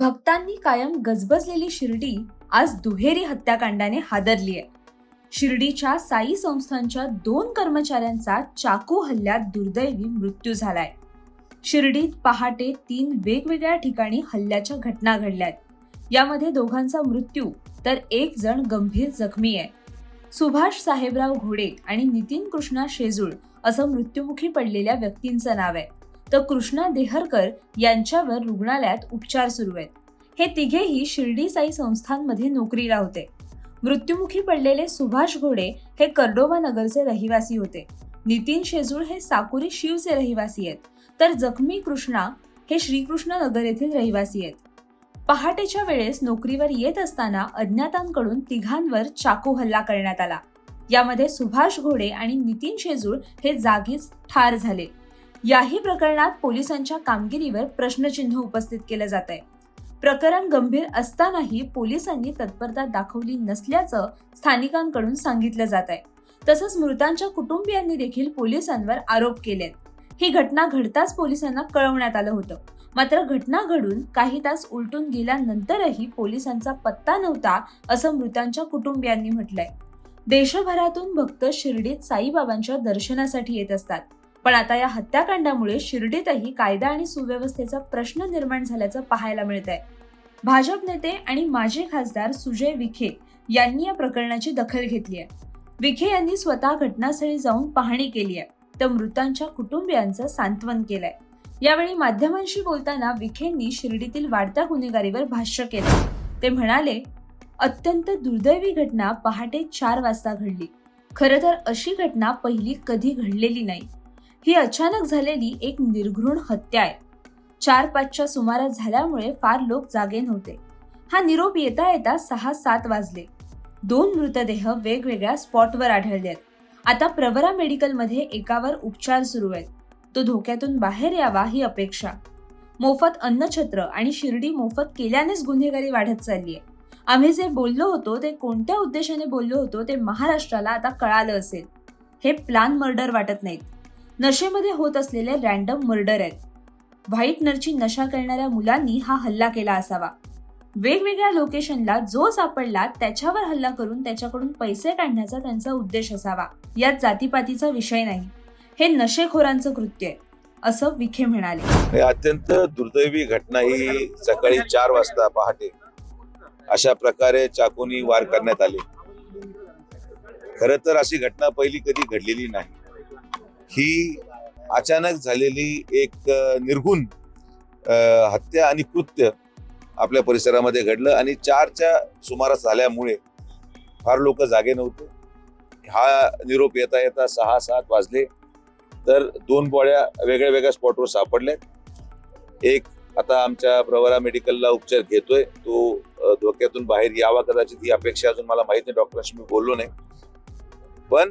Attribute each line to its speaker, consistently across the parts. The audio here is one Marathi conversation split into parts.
Speaker 1: भक्तांनी कायम गजबजलेली शिर्डी आज दुहेरी हत्याकांडाने हादरली आहे. शिर्डीच्या साई संस्थांच्या दोन कर्मचाऱ्यांचा चाकू हल्ल्यात दुर्दैवी मृत्यू झालाय. शिर्डीत पहाटे तीन वेगवेगळ्या ठिकाणी हल्ल्याच्या घटना घडल्यात. यामध्ये दोघांचा मृत्यू तर एक जण गंभीर जखमी आहे. सुभाष साहेबराव घोडे आणि नितीन कृष्णा शेजूळ असं मृत्युमुखी पडलेल्या व्यक्तींचं नाव आहे. तर कृष्णा देहरकर यांच्यावर रुग्णालयात उपचार सुरू आहेत. हे तिघेही शिर्डी साई संस्थांमध्ये नोकरीला होते. मृत्युमुखी पडलेले सुभाष घोडे हे कर्डोबा नगरचे रहिवासी होते. नितीन शेजूळ हे साकुरी शिवचे रहिवासी आहेत. तर जखमी कृष्णा हे श्रीकृष्ण नगर येथील रहिवासी आहेत. पहाटेच्या वेळेस नोकरीवर येत असताना अज्ञातांकडून तिघांवर चाकू हल्ला करण्यात आला. यामध्ये सुभाष घोडे आणि नितीन शेजूळ हे जागीच ठार झाले. याही प्रकरणात पोलिसांच्या कामगिरीवर प्रश्नचिन्ह उपस्थित केलं जात आहे. प्रकरण गंभीर असतानाही पोलिसांनी तत्परता दाखवली नसल्याचं स्थानिकांकडून सांगितलं जात आहे. तसंच मृतांच्या कुटुंबियांनी देखील पोलिसांवर आरोप केलेत. ही घटना घडताच पोलिसांना कळवण्यात आलं होतं. मात्र घटना घडून काही तास उलटून गेल्यानंतरही पोलिसांचा पत्ता नव्हता असं मृतांच्या कुटुंबियांनी म्हटलंय. देशभरातून भक्त शिर्डीत साईबाबांच्या दर्शनासाठी येत असतात. पण आता या हत्याकांडामुळे शिर्डीतही कायदा आणि सुव्यवस्थेचा प्रश्न निर्माण झाल्याचं पाहायला मिळत आहे भाजप नेते आणि माजी खासदार सुजय विखे यांनी या प्रकरणाची दखल घेतली आहे विखे यांनी स्वतः घटनास्थळी जाऊन पाहणी केली आहे तर मृतांच्या कुटुंबियांचं सांत्वन केलंय. यावेळी माध्यमांशी बोलताना विखेंनी शिर्डीतील वाढत्या गुन्हेगारीवर भाष्य केलं. ते म्हणाले अत्यंत दुर्दैवी घटना पहाटे चार वाजता घडली. खरं तर अशी घटना पहिली कधी घडलेली नाही. ही अचानक झालेली एक निर्घृण हत्या आहे. चार पाचच्या सुमारास झाल्यामुळे फार लोक जागे नव्हते. हा निरोप येता येता सहा सात वाजले. दोन मृतदेह वेगवेगळ्या स्पॉटवर आढळले आहेत. आता प्रवरा मेडिकलमध्ये एकावर उपचार सुरू आहेत. तो धोक्यातून बाहेर यावा ही अपेक्षा. मोफत अन्नछत्र आणि शिर्डी मोफत केल्यानेच गुन्हेगारी वाढत चालली आहे. आम्ही जे बोललो होतो ते कोणत्या उद्देशाने बोललो होतो ते महाराष्ट्राला आता कळालं असेल. हे प्लान मर्डर वाटत नाहीत. नशेमध्ये होत असलेले रॅन्डम मर्डर आहेत. व्हाईट नरची नशा करणाऱ्या मुलांनी हा हल्ला केला असावा. वेगवेगळ्या लोकेशनला जो सापडला त्याच्यावर हल्ला करून त्याच्याकडून पैसे काढण्याचा त्यांचा उद्देश असावा. यात जातीपातीचा विषय नाही. हे नशेखोरांचं कृत्य आहे असं विखे म्हणाले.
Speaker 2: अत्यंत दुर्दैवी घटना ही सकाळी चार वाजता पहाटे. अशा प्रकारे चाकूनी वार करण्यात आले. खर तर अशी घटना पहिली कधी घडलेली नाही. ही अचानक झालेली एक निर्गुण हत्या आणि कृत्य आपल्या परिसरामध्ये घडलं आणि चारच्या सुमारास झाल्यामुळे फार लोक जागे नव्हते. हा निरोप येता येता सहा सात वाजले. तर दोन बॉड्या वेगळ्या वेगळ्या स्पॉटवर सापडल्या एक आता आमच्या प्रवरा मेडिकलला उपचार घेतोय. तो धोक्यातून बाहेर यावा कदाचित ही अपेक्षा अजून मला माहीत नाही. डॉक्टरांशी मी बोललो नाही. पण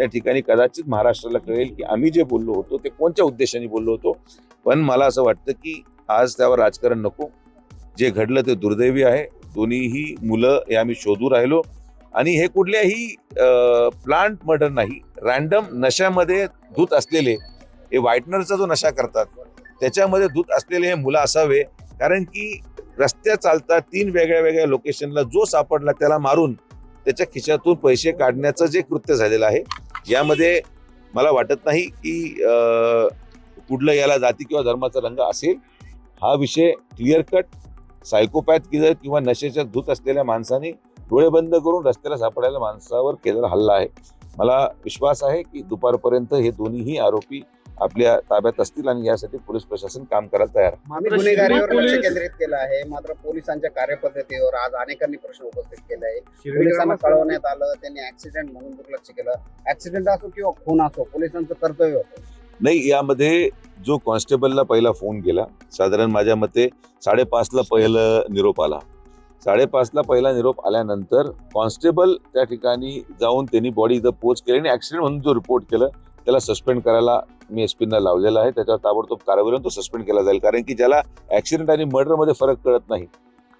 Speaker 2: त्या ठिकाणी कदाचित महाराष्ट्राला कळेल की आम्ही जे बोललो होतो ते कोणत्या उद्देशाने बोललो होतो. पण मला असं वाटतं की आज त्यावर राजकारण नको. जे घडलं ते दुर्दैवी आहे. दोन्हीही मुलं हे आम्ही शोधू राहिलो. आणि हे कुठल्याही प्लांट मर्डर नाही रॅन्डम नशामध्ये धूत असलेले हे व्हाईटनरचा जो नशा करतात त्याच्यामध्ये धूत असलेले हे मुलं असावे. कारण की रस्त्या चालता तीन वेगळ्या वेगळ्या लोकेशनला जो सापडला त्याला मारून त्याच्या खिशातून पैसे काढण्याचं जे कृत्य झालेलं आहे यामध्ये मला वाटत नाही की कुठलं याला जाती किंवा धर्माचा रंग असेल हा विषय क्लिअर कट सायकोपॅथ किंवा किंवा नशेच्या धूत असलेल्या माणसाने डोळे बंद करून रस्त्याला सापडायला माणसावर केलेला हल्ला आहे. मला विश्वास आहे की दुपारपर्यंत हे दोन्हीही आरोपी आपल्या ताब्यात असतील आणि यासाठी पोलीस प्रशासन काम करायला तयार आहे.
Speaker 3: आम्ही गुन्हेगारीवर लक्ष केंद्रित केलं आहे. मात्र पोलिसांच्या कार्यपद्धतीवर आज अनेकांनी प्रश्न उपस्थित केले आहे पोलिसांना कळवण्यात आलं त्यांनी ऍक्सिडेंट म्हणून दुर्लक्ष केलं. ऍक्सिडेंट असो किंवा खून असो पोलिसांचं कर्तव्य होतं.
Speaker 2: नाही यामध्ये जो कॉन्स्टेबलला पहिला फोन केला साधारण माझ्या मते साडेपाचला पहिलं निरोप आला. साडेपाचला पहिला निरोप आल्यानंतर कॉन्स्टेबल त्या ठिकाणी जाऊन त्यांनी बॉडी इथं पोच केली आणि ऍक्सिडेंट म्हणून जो रिपोर्ट केलं त्याला सस्पेंड करायला मी एस पीना लावलेला आहे त्याच्यावर ताबडतोब कारवाई तो सस्पेंड केला जाईल. कारण की ज्याला ऍक्सिडेंट आणि मर्डरमध्ये फरक कळत नाही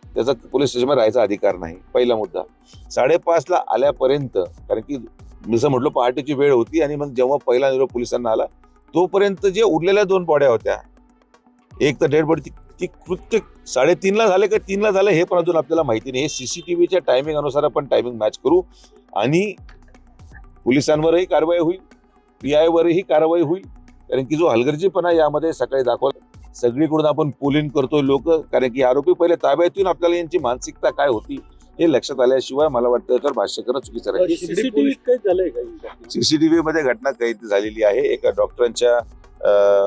Speaker 2: त्याचा पोलीस स्टेशनमध्ये राहायचा अधिकार नाही. पहिला मुद्दा. साडेपाचला आल्यापर्यंत कारण की जसं म्हटलं पहाटेची वेळ होती आणि मग जेव्हा पहिला निरोप पोलिसांना आला तोपर्यंत जे उरलेल्या दोन बॉड्या होत्या एक तर डेड बॉडी ती, कृत्य साडेतीनला झाले का तीनला झाले हे पण अजून आपल्याला माहिती नाही. हे सीसीटीव्हीच्या टायमिंग अनुसार आपण टायमिंग मॅच करू आणि पोलिसांवरही कारवाई होईल पी आय वरही कारवाई होईल. कारण की जो हलगर्जीपणा यामध्ये सकाळी दाखवला. सगळीकडून आपण पोलिंग करतोय लोक कारण की आरोपी पहिले ताब्यात येऊन आपल्याला यांची मानसिकता काय होती हे लक्षात आल्याशिवाय मला वाटतं याच्यावर भाष्य करणं चुकीचं राहील
Speaker 4: सीसीटीव्ही ही
Speaker 2: मध्ये घटना कैद झालेली आहे. एका डॉक्टरांच्या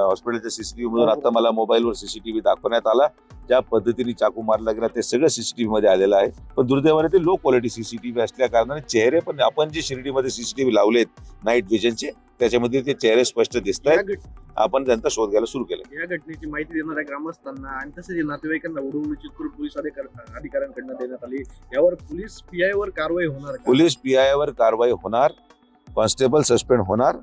Speaker 2: हॉस्पिटलच्या सीसीटीव्ही मधून आता मला मोबाईलवर सीसीटीव्ही दाखवण्यात आला. ज्या पद्धतीने चाकू मारला गेला ते सगळं सीसीटीव्ही मध्ये आलेलं आहे. पण दुर्दैवाने ते लो क्वालिटी सीसीटीव्ही असल्या कारणाने चेहरे पण आपण जे शिर्डीमध्ये सीसीटीव्ही लावलेत नाईट विजनचे त्याच्यामध्ये ते चेहरे स्पष्ट दिसत आहेत. आपण त्यांचा शोध घ्यायला सुरू केला.
Speaker 4: या घटनेची माहिती देणाऱ्या ग्रामस्थांना आणि तसेच नातेवाईकांना उडवून चित्तूर पोलीस अधिकाऱ्यांकडनं देण्यात आली. यावर पोलीस पीआय वर कारवाई होणार?
Speaker 2: पोलीस पी आय वर कारवाई होणार कॉन्स्टेबल सस्पेंड होणार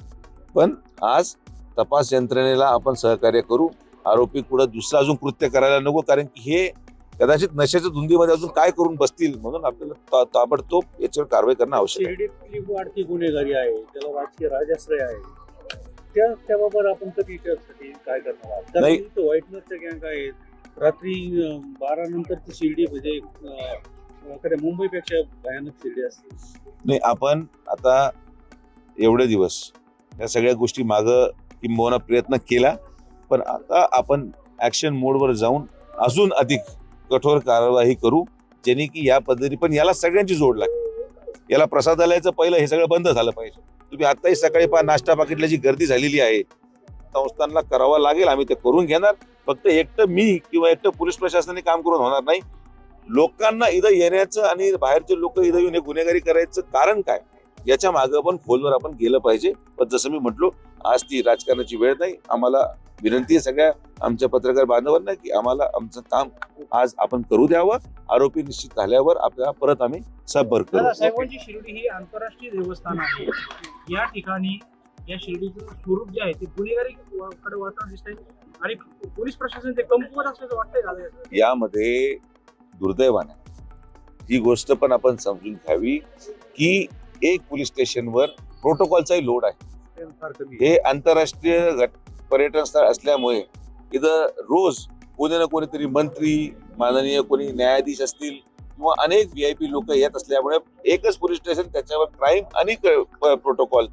Speaker 2: पण आज तपास यंत्रणेला आपण सहकार्य करू. आरोपी कुठं दुसरं अजून कृत्य करायला नको कारण की हे कदाचित नशेच्या धुंदीमध्ये अजून काय करून बसतील म्हणून आपल्याला ताबडतोब याच्यावर कारवाई करणं आवश्यक आहे.
Speaker 5: वाढती गुन्हेगारी आहे त्याला राजकीय राजाश्रय आहे. त्या त्याबाबत आपण कधी त्यासाठी काय करणार
Speaker 2: नाही.
Speaker 5: व्हाईटनरच्या गँग आहेत. रात्री बारा नंतरची शिर्डी म्हणजे मुंबईपेक्षा भयानक शिर्डी असते.
Speaker 2: नाही आपण आता एवढे दिवस या सगळ्या गोष्टी माग किंबहुना प्रयत्न केला पण आता आपण ऍक्शन मोडवर जाऊन अजून अधिक कठोर कारवाई करू जेणे की या पद्धती पण याला सगळ्यांची जोड लागते याला प्रसादालयाचं पहिलं हे सगळं बंद झालं पाहिजे. तुम्ही आताही सकाळी पहा नाश्ता पाकिटला जी गर्दी झालेली आहे संस्थांना करावा लागेल आम्ही ते करून घेणार. फक्त एकटं मी किंवा एकटं पोलीस प्रशासनाने काम करून होणार नाही. लोकांना इथं येण्याचं आणि बाहेरचे लोक इथं येऊन हे गुन्हेगारी करायचं कारण काय? याच्या मागं पण खोलवर आपण गेलं पाहिजे. पण जसं मी म्हटलो आज ती राजकारणाची वेळ नाही. आम्हाला विनंती आहे सगळ्या आमच्या पत्रकार बांधवांना की आम्हाला आमचं काम आज आपण करू द्यावं. आरोपी निश्चित झाल्यावर आपल्याला परत आम्ही सबभर करू.
Speaker 6: साहेबांची शिर्डी ही आंतरराष्ट्रीय देवस्थान आहे. या ठिकाणी या शिर्डीचं स्वरूप जे आहे ते गुन्हेगारी कडे वातावरण दिसतंय आणि पोलीस प्रशासन ते कमकुवत असल्याचं वाटतंय.
Speaker 2: यामध्ये दुर्दैवाने ही गोष्ट पण आपण समजून घ्यावी की एक पोलीस स्टेशनवर प्रोटोकॉलचाही लोड आहे. हे आंतरराष्ट्रीय पर्यटन स्थळ असल्यामुळे इथं रोज कोणी ना कोणीतरी मंत्री माननीय कोणी न्यायाधीश असतील किंवा अनेक व्ही आय पी लोक येत असल्यामुळे एकच पोलीस स्टेशन त्याच्यावर क्राईम आणि प्रोटोकॉल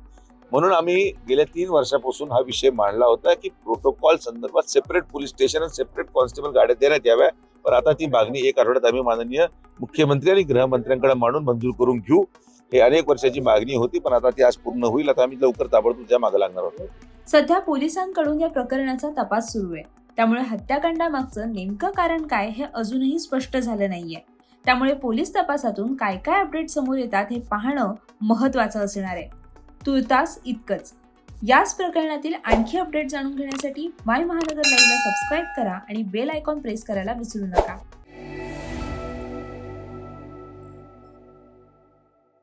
Speaker 2: म्हणून आम्ही गेल्या तीन वर्षापासून हा विषय मांडला होता की प्रोटोकॉल संदर्भात सेपरेट पोलीस स्टेशन आणि सेपरेट कॉन्स्टेबल गाड्या देण्यात याव्या. पण आता ती मागणी एक आठवड्यात आम्ही माननीय मुख्यमंत्री आणि गृहमंत्र्यांकडे मांडून मंजूर करून घेऊ. हे अनेक वर्षाची मागणी होती पण आता ती आज पूर्ण होईल. आता आम्ही लवकर ताबडतोब त्या मागे लागणार होतो
Speaker 1: सध्या पोलिसांकडून या प्रकरणाचा तपास सुरू आहे. त्यामुळे हत्याकांडामागचं नेमकं कारण काय हे अजूनही स्पष्ट झालं नाहीये. त्यामुळे पोलीस तपासातून काय काय अपडेट समोर येतात हे पाहणं महत्वाचं असणार आहे. तुर्तास इतकंच. याच प्रकरणातील आणखी अपडेट जाणून घेण्यासाठी माय महानगर लाईव्हला सबस्क्राईब करा आणि बेल आयकॉन प्रेस करायला विसरू नका.